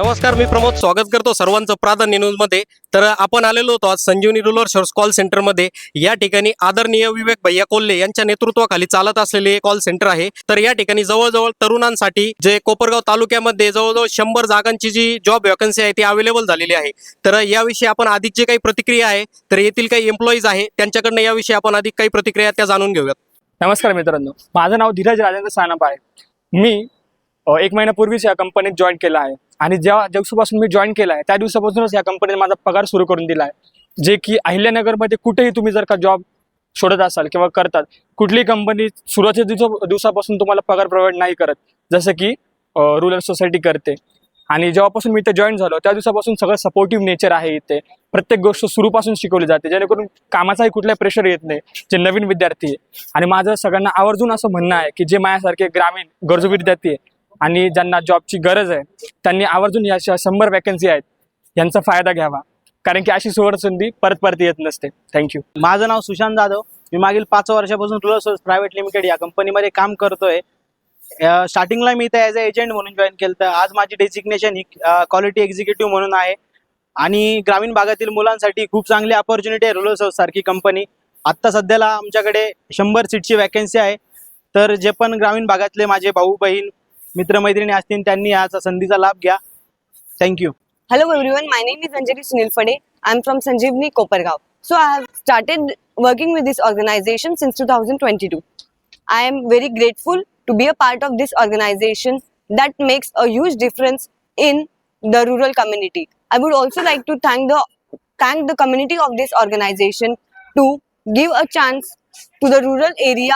नमस्कार मी प्रमोद. स्वागत करतो सर्वांचं प्राधान्य न्यूजमध्ये. तर आपण आलेलो होतो आज संजीवनी रुलर शोर्स कॉल सेंटरमध्ये या ठिकाणी आदरणीय विवेक भैया कोल्हे यांच्या नेतृत्वाखाली चालत असलेले कॉल सेंटर आहे. तर या ठिकाणी जवळजवळ तरुणांसाठी जे कोपरगाव तालुक्यामध्ये जवळजवळ शंभर जागांची जी जॉब वॅकन्सी आहे ती अवेलेबल झालेली आहे. तर याविषयी आपण अधिक जे काही प्रतिक्रिया आहे तर येथील काही एम्प्लॉईज आहे त्यांच्याकडनं याविषयी आपण अधिक काही प्रतिक्रिया त्या जाणून घेऊयात. नमस्कार मित्रांनो. माझं नाव धीरज राजेंद्र सानप आहे. मी एक महिन्यापूर्वीच या कंपनीत जॉईन केलं आहे. आणि जेव्हा दिवसापासून मी जॉईन केलं आहे त्या दिवसापासूनच या कंपनीने माझा पगार सुरू करून दिला आहे. जे की अहिल्यानगरमध्ये कुठेही तुम्ही जर का जॉब शोधत असाल किंवा करतात कुठलीही कंपनी सुरुवातीच्या दिवसा दिवसापासून तुम्हाला पगार प्रोव्हाइड नाही करत. जसं की रुरल सोसायटी करते. आणि जेव्हापासून मी इथे जॉईन झालो त्या दिवसापासून सगळं सपोर्टिव्ह नेचर आहे इथे. प्रत्येक गोष्ट सुरूपासून शिकवली जाते. जेणेकरून कामाचाही कुठलाही प्रेशर येत नाही. जे नवीन विद्यार्थी आहे. आणि माझं सगळ्यांना आवर्जून असं म्हणणं आहे की जे माझ्यासारखे ग्रामीण गरजू विद्यार्थी आहे आणि ज्यांना जॉबची गरज आहे त्यांनी आवर्जून या अशा शंभर वॅकन्सी आहेत यांचा फायदा घ्यावा. कारण की अशी सुवर्ण संधी परत परत येत नसते. थँक्यू माझं नाव सुशांत जाधव. मी मागील पाच वर्षापासून रुरल सोर्स प्रायव्हेट लिमिटेड या कंपनीमध्ये काम करतोय. स्टार्टिंगला मी इथे ॲज अ एजंट म्हणून जॉईन केलं तर आज माझी डेसिग्नेशन ही क्वालिटी एक्झिक्युटिव्ह म्हणून आहे. आणि ग्रामीण भागातील मुलांसाठी खूप चांगली अपॉर्च्युनिटी आहे रुरल सोर्स सारखी कंपनी आत्ता सध्याला आमच्याकडे शंभर सीटची वॅकन्सी आहे. तर जे पण ग्रामीण भागातले माझे भाऊ बहीण मित्रमैत्रिणी असतील त्यांनी या संधीचा लाभ घ्या thank you Hello everyone, my name is Anjali Sunil Fade. I'm from Sanjeevni Kopargaon. So I have started working with this organization since 2022. I am very grateful to be a part of this organization that makes a huge difference in the rural community. I would also like to thank the thank the community of this organization to give a chance to the rural area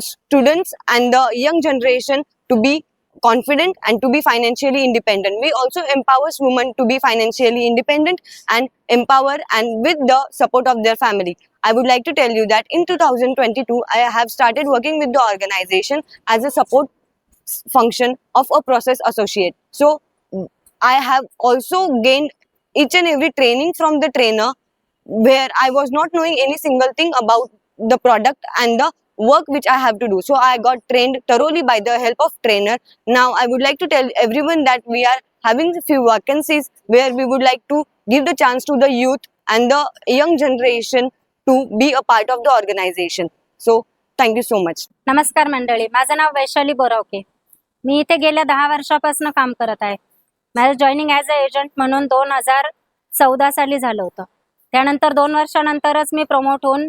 students and the young generation to be confident and to be financially independent. We also empowers women to be financially independent and empower and with the support of their family. I would like to tell you that in 2022, I have started working with the organization as a support function of a process associate. So I have also gained each and every training from the trainer where I was not knowing any single thing about the product and the work which I have to do. So I got trained thoroughly by the help of trainer. Now I would like to tell everyone that we are having a few vacancies where we would like to give the chance to the youth and the young generation to be a part of the organization. So thank you so much. नमस्कार मंडळी माझं नाव वैशाली बोरावके मी इथे गेल्या दहा वर्षापासून काम करत आहे माझं जॉईनिंग ॲज अ एजंट म्हणून दोन हजार चौदा साली झालं होतं त्यानंतर दोन वर्षानंतरच मी प्रमोट होऊन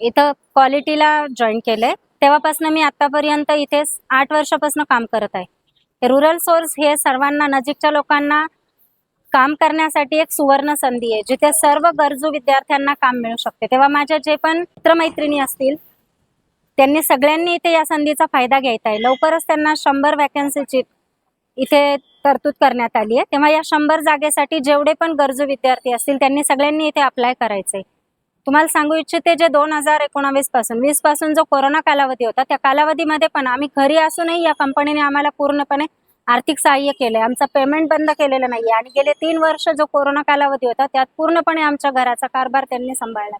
इथं क्वालिटीला जॉईन केलंय. तेव्हापासून मी आतापर्यंत इथे आठ वर्षापासून काम करत आहे. रुरल सोर्स हे सर्वांना नजीकच्या लोकांना काम करण्यासाठी एक सुवर्ण संधी आहे जिथे सर्व गरजू विद्यार्थ्यांना काम मिळू शकते. तेव्हा माझ्या जे पण मित्रमैत्रिणी असतील त्यांनी सगळ्यांनी इथे या संधीचा फायदा घ्यायचा आहे. लवकरच त्यांना शंभर वॅकन्सीची इथे तरतूद करण्यात आली आहे. तेव्हा या शंभर जागेसाठी जेवढे पण गरजू विद्यार्थी असतील त्यांनी सगळ्यांनी इथे अप्लाय करायचे तुम्हाला सांगू इच्छिते जे दोन हजार एकोणावीसपासून वीसपासून जो कोरोना कालावधी होता त्या कालावधीमध्ये पण आम्ही घरी असूनही या कंपनीने आम्हाला पूर्णपणे आर्थिक सहाय्य केलंय. आमचं पेमेंट बंद केलेलं नाहीये. आणि गेले तीन वर्ष जो कोरोना कालावधी होता त्यात पूर्णपणे आमच्या घराचा कारभार त्यांनी सांभाळला.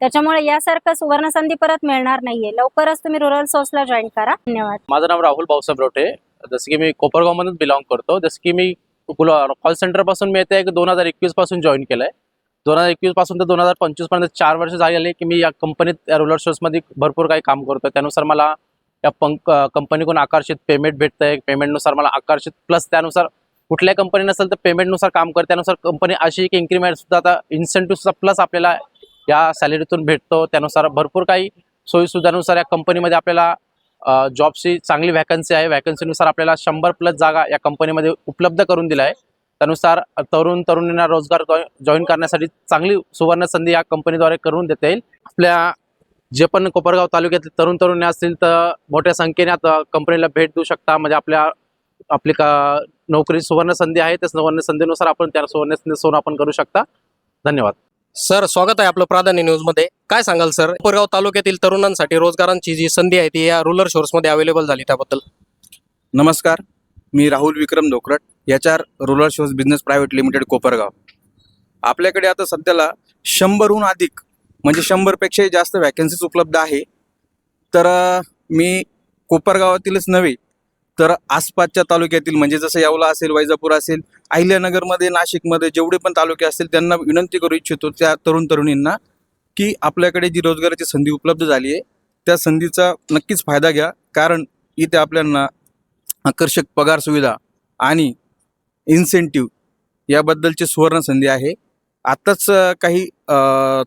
त्याच्यामुळे यासारखं सुवर्ण संधी परत मिळणार नाहीये. लवकरच तुम्ही रुरल सोर्सला जॉईन करा. धन्यवाद. माझं नाव राहुल भाऊसाहेब रोटे. जसं की मी कोपरगावमधून बिलॉंग करतो. जसं की मी कॉल सेंटरपासून मी येते दोन हजार एकवीसपासून जॉईन केलंय. दोन हजार एकवीसपासून ते दोन हजार पंचवीसपर्यंत चार वर्ष झाले की मी या कंपनीत या रोलर शोजमध्ये भरपूर काही काम करतो त्यानुसार मला या पंक कंपनीकडून आकर्षित पेमेंट भेटतंय. पेमेंटनुसार मला आकर्षित. प्लस त्यानुसार कुठल्या कंपनी नसेल तर पेमेंटनुसार काम करते त्यानुसार कंपनी अशी की इन्क्रीमेंट सुद्धा आता इन्सेंटिव्हसुद्धा प्लस आपल्याला या सॅलरीतून भेटतो. त्यानुसार भरपूर काही सोयीसुविधानुसार या कंपनीमध्ये आपल्याला जॉबची चांगली व्हॅकन्सी आहे. व्हॅकन्सीनुसार आपल्याला शंभर प्लस जागा या कंपनीमध्ये उपलब्ध करून दिल्या आहे. त्यानुसार तरुण तरुणींना रोजगार जॉईन करण्यासाठी चांगली सुवर्ण संधी या कंपनीद्वारे करून देता येईल. आपल्या जे पण कोपरगाव तालुक्यातले तरुण तरुणी असतील तर मोठ्या संख्येने आता कंपनीला भेट देऊ शकता. म्हणजे आपल्या आपली का नोकरी सुवर्ण संधी आहे त्या सुवर्ण संधीनुसार आपण त्या सुवर्ण संधी आपण करू शकता. धन्यवाद. सर स्वागत आहे आपलं प्राधान्य न्यूजमध्ये. काय सांगाल सर? कोपरगाव तालुक्यातील तरुणांसाठी रोजगारांची जी संधी आहे ती या रुरल शोर्समध्ये अवेलेबल झाली त्याबद्दल. नमस्कार. मी Rahul Vikram Dhokrat H R rural shows business private limited Kopargaon. आपल्याकडे आता सध्याला शंभरहून अधिक म्हणजे शंभरपेक्षाही जास्त वॅकन्सीज उपलब्ध आहे. तर मी कोपरगावातीलच नव्हे तर आसपासच्या तालुक्यातील म्हणजे जसं यावला असेल वैजापूर असेल अहिल्यानगरमध्ये नाशिकमध्ये जेवढे पण तालुके असतील त्यांना विनंती करू इच्छितो त्या तरुण तरुणींना की आपल्याकडे जी रोजगाराची संधी उपलब्ध झाली आहे त्या संधीचा नक्कीच फायदा घ्या. कारण इथे आपल्यांना आकर्षक पगार सुविधा आणि इन्सेंटिव्ह याबद्दलची सुवर्ण संधी आहे. आत्ताच काही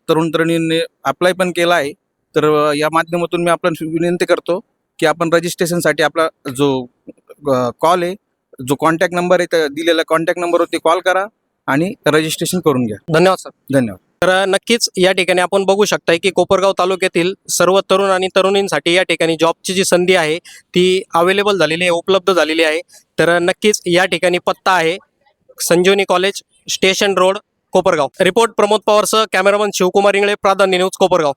तरुण तरुणींनी अप्लाय पण केला आहे. तर या माध्यमातून मी आपण विनंती करतो की आपण रजिस्ट्रेशनसाठी आपला जो कॉल आहे जो कॉन्टॅक्ट नंबर आहे त्या दिलेल्या कॉन्टॅक्ट नंबरवरती कॉल करा आणि रजिस्ट्रेशन करून घ्या. धन्यवाद सर धन्यवाद. तर नक्कीच या ठिकाणी आपण बघू शकताय की कोपरगाव तालुक्यातील सर्व तरुण आणि तरुणींसाठी या ठिकाणी जॉबची जी संधी आहे ती अवेलेबल झालेली आहे उपलब्ध झालेली आहे. तर नक्कीच या ठिकाणी पत्ता आहे. Sanjivani college station road Kopargaon. Report Pramod पवारसह cameraman Shivkumar Ingle Pradhanya news Kopargaon.